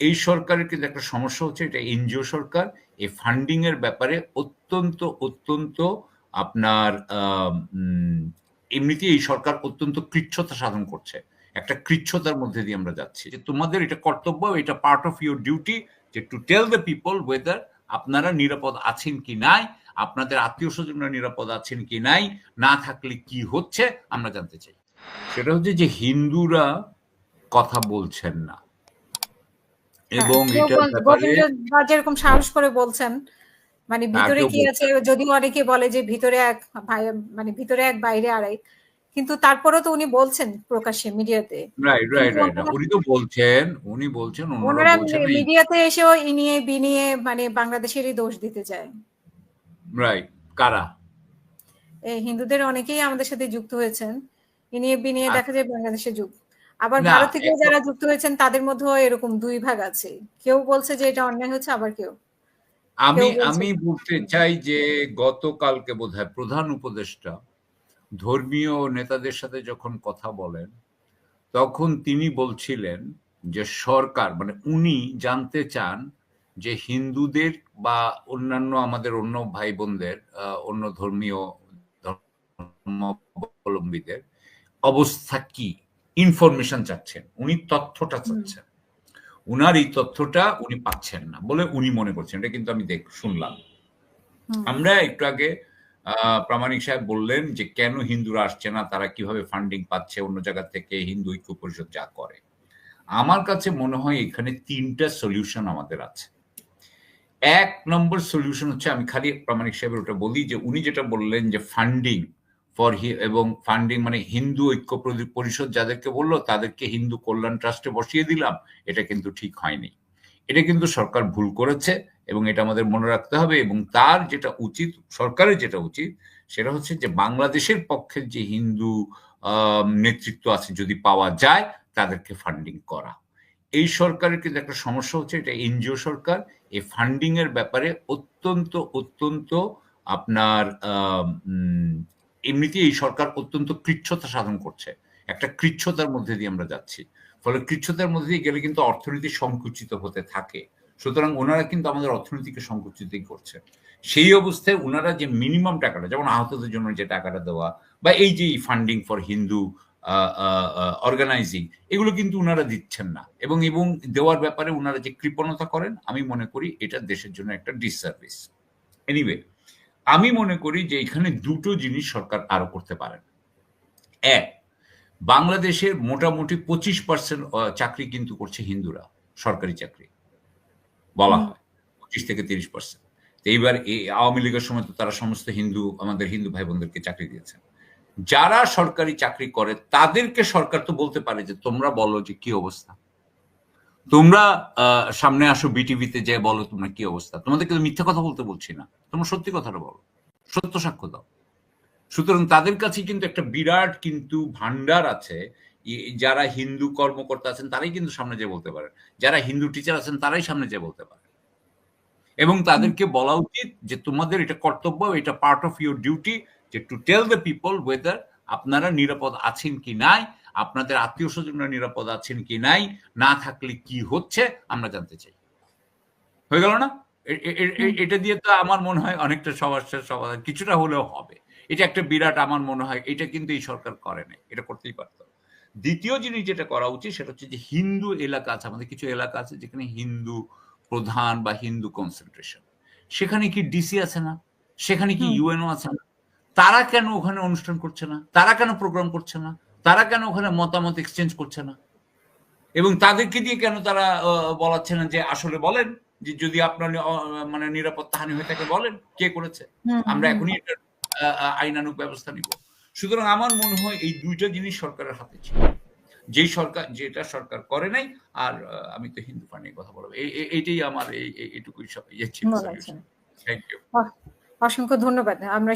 এই সরকারের কিন্তু একটা সমস্যা হচ্ছে, এটা এনজিও সরকার। এই ফান্ডিং এর ব্যাপারে অত্যন্ত অত্যন্ত আপনার এমনিতেই এই সরকার অত্যন্ত কৃচ্ছতা সাধন করছে। একটা কৃচ্ছতার মধ্যে দিয়ে আমরা যাচ্ছি। যে তোমাদের এটা কর্তব্য, এটা পার্ট অফ ইউর ডিউটি যে to tell the people whether আপনারা নিরাপদ আছেন কি নাই, আপনাদের আত্মীয় স্বজনরা নিরাপদ আছেন কি নাই, না থাকলে কি হচ্ছে, আমরা জানতে চাই। সেটা হচ্ছে যে হিন্দুরা কথা বলছেন না। এবং হ্যাঁ, এটার ব্যাপারে যেরকম সাহস করে বলছেন মানে ভিতরে কি আছে? যদিও অনেকে বলে যে ভিতরে এক মানে ভিতরে এক বাইরে আরেক কিন্তু তারপরেও তো উনি বলছেন প্রকাশ্যে মিডিয়াতে। রাইট রাইট রাইট উনি তো বলছেন উনি বলছেন ওনারা মিডিয়াতে এসেও ইনিয়ে বিনিয়ে মানে বাংলাদেশেরই দোষ দিতে চায়। রাইট কারা? এই হিন্দুদের অনেকেই আমাদের সাথে যুক্ত হয়েছেন। ইনিয়ে বিনিয়ে আচ্ছা। দেখা যায় বাংলাদেশে যুক্ত। আবার ভারত থেকে যারা যুক্ত হয়েছেন তাদের মধ্যেও এরকম দুই ভাগ আছে। কেউ বলছে যে এটা অন্যায় হচ্ছে আবার কেউ। আমি আমি বলতে চাই যে গতকালকে বোধহয় প্রধান উপদেষ্টা ধর্মীয় নেতাদের সাথে যখন কথা বলেন তখন তিনি বলছিলেন যে সরকার মানে উনি জানতে চান যে হিন্দুদের বা অন্যান্য আমাদের অন্য ভাই বোনদের অন্য ধর্মীয় ধর্মাবলম্বীদের অবস্থা কি। ইনফরমেশন চাচ্ছেন উনি তথ্যটা চাচ্ছেন। উনার এই তথ্যটা উনি পাচ্ছেন না বলে উনি মনে করছেন। এটা কিন্তু আমি দেখ শুনলাম। আমরা একটু আগে প্রামাণিক সাহেব বললেন যে কেন হিন্দুরা আসছে না? তারা কীভাবে ফান্ডিং পাচ্ছে? অন্য জায়গা থেকে হিন্দু ঐক্য পরিষদ যা করে। আমার কাছে মনে হয় এখানে তিনটা সলিউশন আমাদের আছে। এক নম্বর সলিউশন হচ্ছে আমি খালি প্রামাণিক সাহেবের ওটা বলি যে উনি যেটা বললেন যে ফান্ডিং ফর এবং ফান্ডিং মানে হিন্দু ঐক্য পরি- পরিষদ যাদেরকে বলল, তাদেরকে হিন্দু কল্যাণ ট্রাস্টে বসিয়ে দিলাম, এটা কিন্তু ঠিক হয়নি। এটা কিন্তু সরকার ভুল করেছে এবং এটা আমাদের মনে রাখতে হবে এবং তার যেটা উচিত, সরকারের যেটা উচিত, সেটা হচ্ছে যে বাংলাদেশের পক্ষে যে হিন্দু নেতৃত্ব আছে যদি পাওয়া যায়, তাদেরকে ফান্ডিং করা। এই সরকারের কিন্তু একটা সমস্যা হচ্ছে, এটা এনজিও সরকার, এই ফান্ডিং এর ব্যাপারে অত্যন্ত অত্যন্ত আপনার এমনিতেই এই সরকার অত্যন্ত কৃচ্ছতা সাধন করছে। একটা কৃচ্ছতার মধ্যে দিয়ে আমরা যাচ্ছি। ফলে কৃচ্ছতার মধ্যে দিয়ে গেলে কিন্তু অর্থনীতি সংকুচিত হতে থাকে। সুতরাং ওনারা কিন্তু আমাদের অর্থনীতিকে সংকুচিতই করছে। সেই অবস্থায় ওনারা যে মিনিমাম টাকাটা, যেমন আহতদের জন্য যে টাকাটা দেওয়া, বা এই যে ফান্ডিং ফর হিন্দু অর্গানাইজিং এগুলো কিন্তু ওনারা দিচ্ছেন না। এবং এবং দেওয়ার ব্যাপারে ওনারা যে কৃপণতা করেন, আমি মনে করি এটা দেশের জন্য একটা ডিসসার্ভিস এনিওয়ে আমি মনে করি যে এখানে দুটো জিনিস সরকার আরও করতে পারেন এক, বাংলাদেশের মোটামুটি পঁচিশ পার্সেন্ট চাকরি কিন্তু করছে হিন্দুরা, সরকারি চাকরি। বলা হয়, পঁচিশ থেকে তিরিশ পার্সেন্ট এইবার এই আওয়ামী লীগের সময় তো তারা সমস্ত হিন্দু, আমাদের হিন্দু ভাই বোনদেরকে চাকরি দিয়েছেন যারা সরকারি চাকরি করে, তাদেরকে সরকার তো বলতে পারে যে তোমরা বলো যে কি অবস্থা। তোমরা সামনে আসো বিটিভিতে যে বলো তোমরা কি অবস্থা। তোমাদেরকে তো মিথ্যা কথা বলতে বলছি না। তোমরা সত্যি কথাটা বলো। সত্য সাক্ষ্য দাও। সুতরাং তাদের কাছে কিন্তু একটা বিরাট কিন্তু ভান্ডার আছে। যারা হিন্দু কর্মকর্তা আছেন, তারাই কিন্তু সামনে যে বলতে পারেন। যারা হিন্দু টিচার আছেন, তারাই সামনে যে বলতে পারেন। এবং তাদেরকে বলা উচিত যে তোমাদের এটা কর্তব্য, এটা পার্ট অফ ইউর ডিউটি যে to tell the people whether আপনারা নিরাপদ আছেন কি নাই। আপনাদের আত্মীয় স্বজনরা নিরাপদ আছেন কি নাই না থাকলে কি হচ্ছে আমরা জানতে চাই। হয়ে গেল না? এটা দিয়ে তো আমার মনে হয় অনেকটা সমস্যার সমাধান কিছুটা হলেও হবে। এটা একটা বিরাট আমার মনে হয় এটা কিন্তু এই সরকার করে নাই এটা করতেই পারতো। দ্বিতীয় জিনিস যেটা করা উচিত সেটা হচ্ছে যে হিন্দু এলাকা আছে আমাদের কিছু এলাকা আছে যেখানে হিন্দু প্রধান বা হিন্দু কনসেন্ট্রেশন সেখানে কি ডিসি আছে না? সেখানে কি। ইউএনও আছে না? তারা কেন ওখানে অনুষ্ঠান করছে না? তারা কেন প্রোগ্রাম করছে না? তারা কেন ওখানে মতামত এক্সচেঞ্জ করছে না? এবং তাদেরকে দিয়ে কেন তারা বলাচ্ছে না যে আসলে বলেন যে যদি আপনার মানে নিরাপত্তা হানি হয়ে থাকে বলেন কে করেছে? আমরা এখনই এটা আহ, আহ, আইনানুগ ব্যবস্থা নিব। সুতরাং আমার মনে হয় এই দুইটা জিনিস সরকারের হাতে ছিল। যেই সরকার যেটা সরকার করে নাই আর আমি তো হিন্দু ফান্ডিং কথা বলব। এই- এই- এইটাই আমার এই এই- এইটুকুই সব ইয়ে ছিল। থ্যাংক ইউ অসংখ্য ধন্যবাদ। আমরা